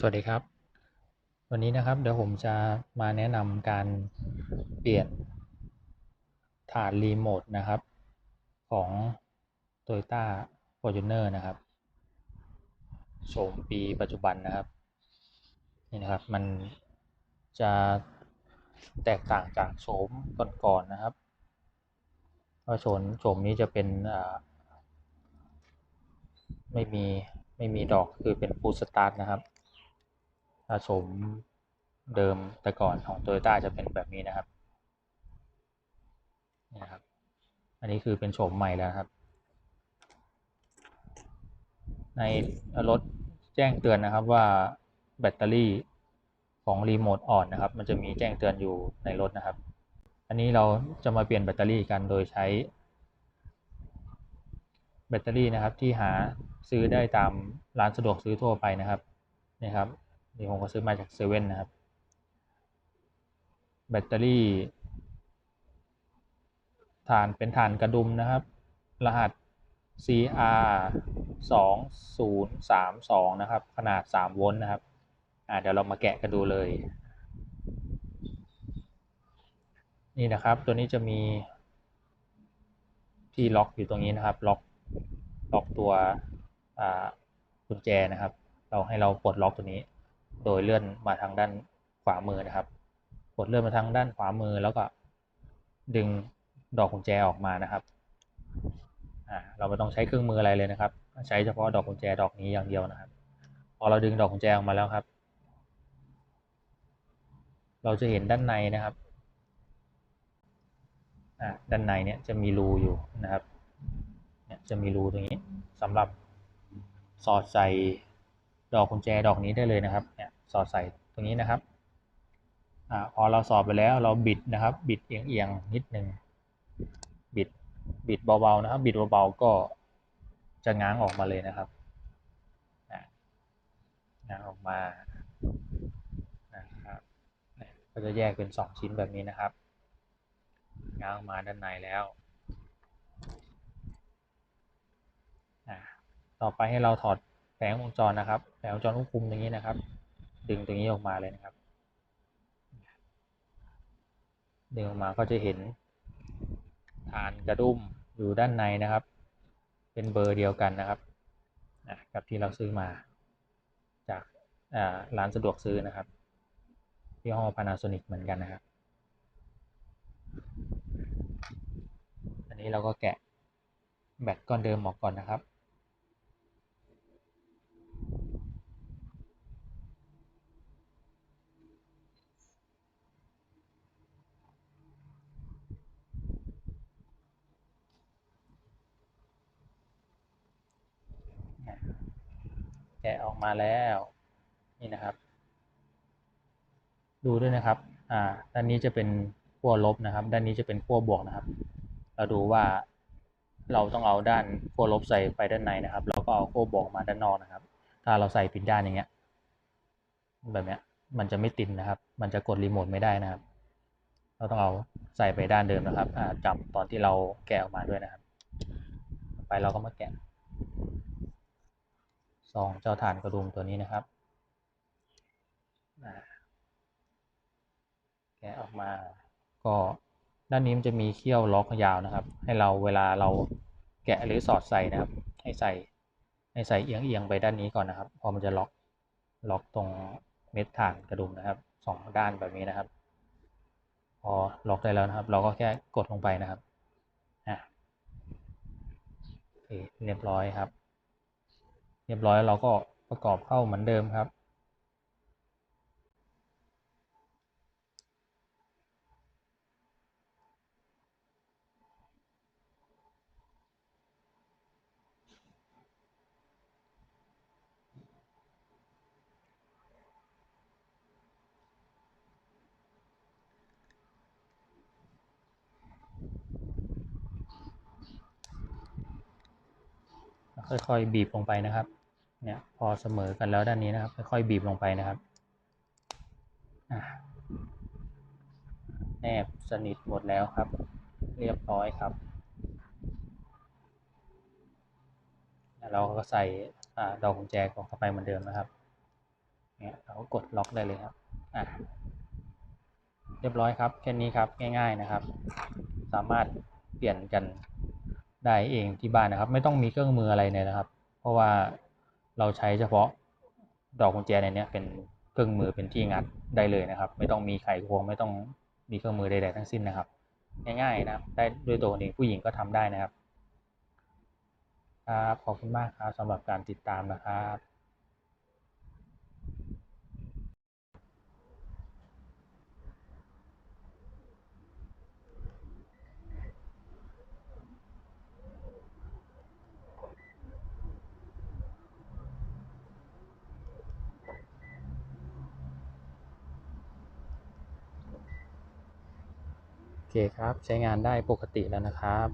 สวัสดีครับ วันนี้นะครับเดี๋ยวผมจะมาแนะนำการเปลี่ยนฐานรีโมทนะครับ ของ Toyota Fortuner นะครับโฉมปีปัจจุบันนะครับนี่นะครับ มันจะแตกต่างจากโฉมก่อนๆนนะครับเพราะโฉมโฉมนี้จะเป็นไม่มีไม่มีดอกคือเป็นฟูลสตาร์ทนะครับ ถ้าโฉมเดิมแต่ก่อนของ Toyota จะเป็นแบบนี้นะครับนี่นะครับ อันนี้คือเป็นโฉมใหม่แล้วครับ ในรถแจ้งเตือนนะครับว่าแบตเตอรี่ของรีโมทอ่อนนะครับ มันจะมีแจ้งเตือนอยู่ในรถนะครับ อันนี้เราจะมาเปลี่ยนแบตเตอรี่กันโดยใช้แบตเตอรี่นะครับที่หาซื้อได้ตามร้านสะดวกซื้อทั่วไปนะครับนี่ครับ นี่ผมก็ซื้อมาจากเซเว่นนะครับ แบตเตอรี่ฐานเป็นฐานกระดุมนะครับ รหัส CR 2032นะครับ ขนาด 3 โวลต์นะครับอ่าเดี๋ยวเรามาแกะกันดูเลย นี่นะครับ ตัวนี้จะมีที่ล็อกอยู่ตรงนี้นะครับ ล็อกล็อกตัวกุญแจนะครับ เราให้เราปลดล็อกตัวนี้ โดยเลื่อนมาทางด้านขวามือนะครับ กดเลื่อนมาทางด้านขวามือแล้วก็ดึงดอกกุญแจออกมานะครับเราไม่ต้องใช้เครื่องมืออะไรเลยนะครับ ใช้เฉพาะดอกกุญแจดอกนี้อย่างเดียวนะครับ พอเราดึงดอกกุญแจออกมาแล้วครับ เราจะเห็นด้านในนะครับด้านในเนี่ยจะมีรูอยู่นะครับ จะมีรูตรงนี้สำหรับสอดใส่ ดอกกุญแจดอกนี้ได้เลยนะครับเนี่ยสอดใส่ตรงนี้นะครับอพอเราสอบไปแล้วเราบิดนะครับ บิดเอียงๆนิดนึงบิดบิดเบาๆนะครับ บิดเบาๆก็จะง้างออกมาเลยนะครับง้างออกมานะครับก็จะแยกเป็น 2 ชิ้นแบบนี้นะครับง้างออกมาด้านในแล้วต่อไปให้เราถอด แผงวงจรนะครับ แผงวงจรควบคุมตรงนี้นะครับ ดึงตรงนี้ออกมาเลยนะครับ ดึงออกมาก็จะเห็นฐานกระดุมอยู่ด้านในนะครับ เป็นเบอร์เดียวกันนะครับกับที่เราซื้อมา จากร้านสะดวกซื้อนะครับที่ห้อง Panasonic เหมือนกันนะครับ อันนี้เราก็แกะแบตก้อนเดิมออกก่อนนะครับะออกมาแล้วนี่นะครับ ดูด้วยนะครับอ่าด้านนี้จะเป็นขั้วลบนะครับ ด้านนี้จะเป็นขั้วบวกนะครับ เราดูว่าเราต้องเอาด้านขั้วลบใส่ไปด้านในนะครับ แล้วก็เอาขั้วบวกมาด้านนอกนะครับ ถ้าเราใส่ผิดด้านอย่างเงี้ยแบบเนี้ยมันจะไม่ติดนนะครับ มันจะกดรีโมทไม่ได้นะครับ เราต้องเอาใส่ไปด้านเดิมนะครับจำตอนที่เราแกะออกมาด้วยนะครับ ไปเราก็มาแกะ องเจ้าฐานกระดุมตัวนี้นะครับแกะออกมา ก็ด้านนี้มันจะมีเขี้ยวล็อกยาวนะครับ ให้เราเวลาเราแกะหรือสอดใส่นะครับ ให้ใส่ให้ใส่เอียงเอียงไปด้านนี้ก่อนนะครับ พอมันจะล็อกล็อกตรงเม็ดฐานกระดุมนะครับสองด้านแบบนี้นะครับ พอล็อกได้แล้วนะครับ เราก็แค่กดลงไปนะครับอะเรียบร้อยครับ เรียบร้อยเราก็ประกอบเข้าเหมือนเดิมครับ ค่อยๆ บีบลงไปนะครับ เนี่ยพอเสมอกันแล้วด้านนี้นะครับ ค่อยๆบีบลงไปนะครับแนบสนิทหมดแล้วครับ เรียบร้อยครับเราก็ใส่ดอกกุญแจเข้าไปเหมือนเดิมนะครับเนี่ยเราก็กดล็อกได้เลยครับอะเรียบร้อยครับแค่นี้ครับง่าย ๆนะครับ สามารถเปลี่ยนกันได้เองที่บ้านนะครับ ไม่ต้องมีเครื่องมืออะไรเลยนะครับ เพราะว่า เราใช้เฉพาะดอกกุญแจในนี้เป็นเครื่องมือเป็นที่งัดได้เลยนะครับ ไม่ต้องมีไขควงไม่ต้องมีเครื่องมือใดๆทั้งสิ้นนะครับ ง่ายๆนะครับได้ด้วยตัวเองผู้หญิงก็ทำได้นะครับครับขอบคุณมากครับสำหรับการติดตามนะครับ โอเคครับ ใช้งานได้ปกติแล้วนะครับ